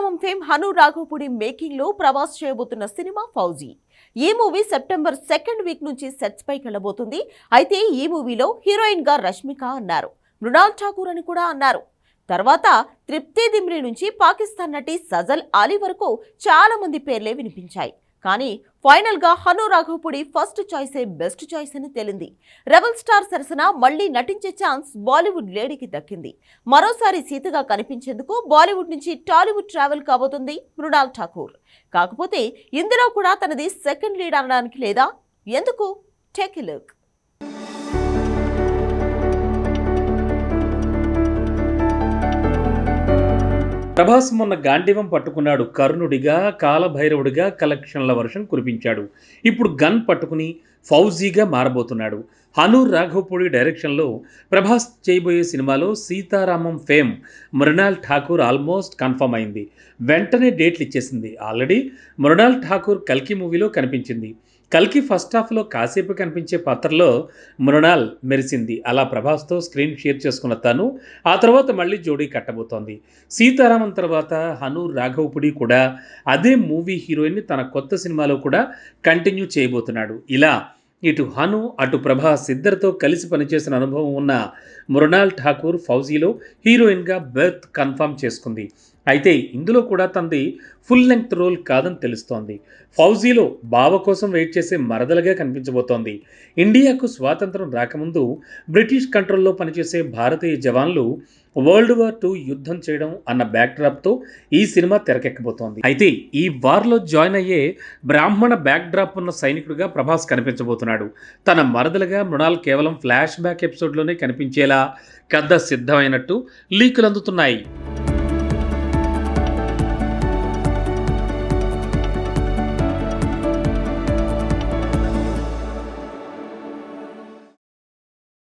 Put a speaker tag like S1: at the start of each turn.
S1: Sitaramam fame Hanu Raghavapudi మేకింగ్లో ప్రవాస్ చేయబోతున్న cinema Fauji. ఈ మూవీ సెప్టెంబర్ సెకండ్ వీక్ నుంచి సెట్స్ పైకి వెళ్ళబోతుంది. అయితే ఈ మూవీలో హీరోయిన్గా రష్మిక అన్నారు. మృణాల్ ఠాకూర్ అని కూడా అన్నారు. తర్వాత తృప్తి దిమ్రి నుంచి పాకిస్తాన్ నటి సజల్ అలీ వరకు చాలా మంది పేర్లే వినిపించాయి. కానీ ఫైనల్గా హను రాఘవపుడి ఫస్ట్ చాయిసే బెస్ట్ చాయిస్ అని తేలింది. రెబల్ స్టార్ సరసన మళ్ళీ నటించే ఛాన్స్ బాలీవుడ్ లేడీకి దక్కింది. మరోసారి సీతగా కనిపించేందుకు బాలీవుడ్ నుంచి టాలీవుడ్ ట్రావెల్ కాబోతుంది మృణాల్ ఠాకూర్. కాకపోతే ఇందులో కూడా తనది సెకండ్ లీడ్ అనడానికి లేదా? ఎందుకు? Take look.
S2: ప్రభాస్ మొన్న గాంధీవం పట్టుకున్నాడు కర్ణుడిగా కాలభైరవుడిగా కలెక్షన్ల వర్షం కురిపించాడు. ఇప్పుడు గన్ పట్టుకుని ఫౌజీగా మారబోతున్నాడు. హనూర్ రాఘవపూడి డైరెక్షన్లో ప్రభాస్ చేయబోయే సినిమాలో Sitaramam fame Mrunal Thakur almost confirm అయింది. వెంటనే డేట్లు ఇచ్చేసింది. ఆల్రెడీ మృణాల్ ఠాకూర్ కల్కి మూవీలో కనిపించింది. కల్కి ఫస్ట్ హాఫ్లో కాసేపు కనిపించే పాత్రలో మృణాల్ మెరిసింది. అలా ప్రభాస్తో స్క్రీన్ షేర్ చేసుకున్న తను ఆ తర్వాత మళ్ళీ జోడీ కట్టబోతోంది. సీతారామన్ తర్వాత హను రాఘవపుడి కూడా అదే మూవీ హీరోయిన్ని తన కొత్త సినిమాలో కూడా కంటిన్యూ చేయబోతున్నాడు. ఇలా ఇటు హను అటు ప్రభాస్ ఇద్దరితో కలిసి పనిచేసిన అనుభవం ఉన్న మృణాల్ ఠాకూర్ ఫౌజీలో హీరోయిన్గా బెర్త్ కన్ఫర్మ్ చేసుకుంది. అయితే ఇందులో కూడా తనది ఫుల్ లెంగ్త్ రోల్ కాదని తెలుస్తోంది. ఫౌజీలో బావ కోసం వెయిట్ చేసే మరదలుగా కనిపించబోతోంది. ఇండియాకు స్వాతంత్రం రాకముందు బ్రిటిష్ కంట్రోల్లో పనిచేసే భారతీయ జవాన్లు వరల్డ్ వార్ టూ యుద్ధం చేయడం అన్న బ్యాక్డ్రాప్తో ఈ సినిమా తెరకెక్కబోతోంది. అయితే ఈ వార్లో జాయిన్ అయ్యే బ్రాహ్మణ బ్యాక్డ్రాప్ ఉన్న సైనికుడిగా ప్రభాస్ కనిపించబోతున్నాడు. తన మరదలుగా మృణాల్ కేవలం ఫ్లాష్ బ్యాక్ ఎపిసోడ్లోనే కనిపించేలా కథ సిద్ధమైనట్టు లీకులు అందుతున్నాయి